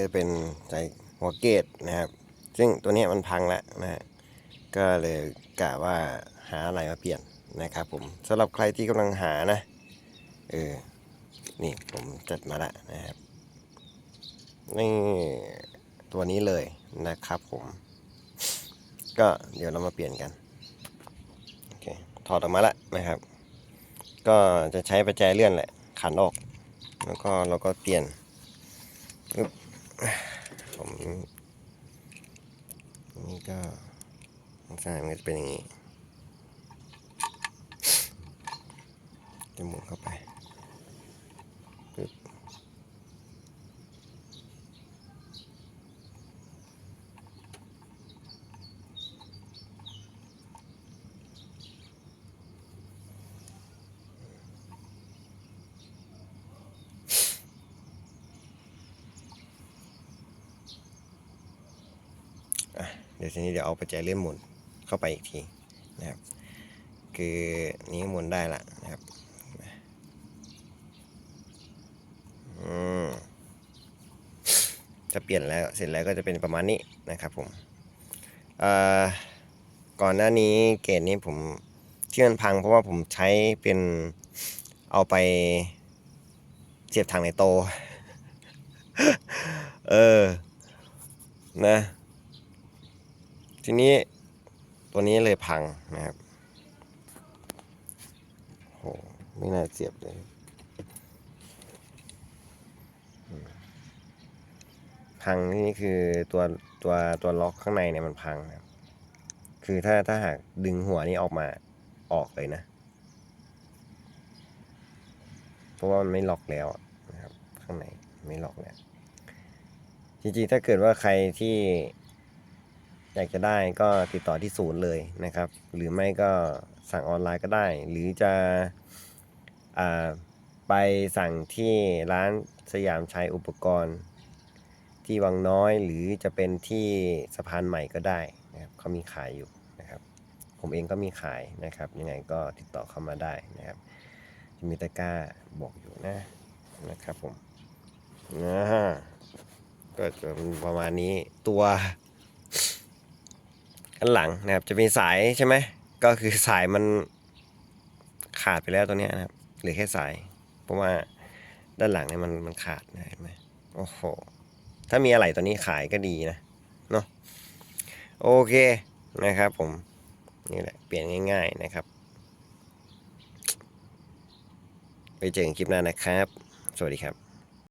ก็จะเป็นใจหัวเกตนะครับ ซึ่งตัวนี้มันพังแล้วนะฮะก็เลยกะว่าหาอะไรมาเปลี่ยนนะครับผมสำหรับใครที่กำลังหานะเออนี่ผมจัดมาแล้วนะครับนี่ตัวนี้เลยนะครับผม ก็เดี๋ยวเรามาเปลี่ยนกันโอเคถอดออกมาแล้วนะครับ ก็จะใช้ประแจเลื่อนแหละขันออก แล้วก็เราก็เปลี่ยนปึ๊บ ผมนี่ก็ข้างซ้ายมันก็จะเป็นอย่างนี้จะหมุนเข้าไปปึ๊บ อะเดี๋ยวทีนี้เดี๋ยวเอาประแจเลื่อนหมุนเข้าไปอีกทีนะครับ คือนี้หมุนได้ละนะครับจะเปลี่ยนแล้วเสร็จแล้วก็จะเป็นประมาณนี้นะครับผมก่อนหน้านี้เกรดนี้ผมที่มันพังเพราะว่าผมใช้เป็นเอาไปเสียบทางในโต เออ นะ ทีนี้ตัวนี้เลยพังนะครับโหไม่น่าเสียบเลยพังนี่คือตัวตัวตัวล็อกข้างในเนี่ยมันพังนะครับ คือถ้าถ้าหากดึงหัวนี้ออกมาออกเลยนะ เพราะว่ามันไม่ล็อกแล้วนะครับ ข้างในไม่ล็อกแล้ว จริงๆ ถ้าเกิดว่าใครที่ อยากจะได้ก็ติดต่อที่ศูนย์เลยนะครับ หรือไม่ก็สั่งออนไลน์ก็ได้ หรือจะอไปสั่งที่ร้านสยามชัยอุปกรณ์ ที่วังน้อยหรือจะเป็นที่สะพานใหม่ก็ได้นะครับเขามีขายอยู่นะครับ ผมเองก็มีขายนะครับ ยังไงก็ติดต่อเข้ามาได้นะครับมีตะกร้าบอกอยู่นะนะครับผมนะฮะก็จะประมาณนี้ตัว ข้างหลังนะครับ จะมีสายใช่ไหมก็คือสายมันขาดไปแล้วตัวเนี้ยนะครับเหลือแค่สาย เพราะว่าด้านหลังเนี่ยมันมันขาดนะเห็นไหมโอ้โหถ้ามีอะไรตัวนี้ขายก็ดีนะเนาะโอเคนะครับผมนี่แหละเปลี่ยนง่าย ๆนะครับ ไปเจอกันคลิปหน้านะครับ สวัสดีครับ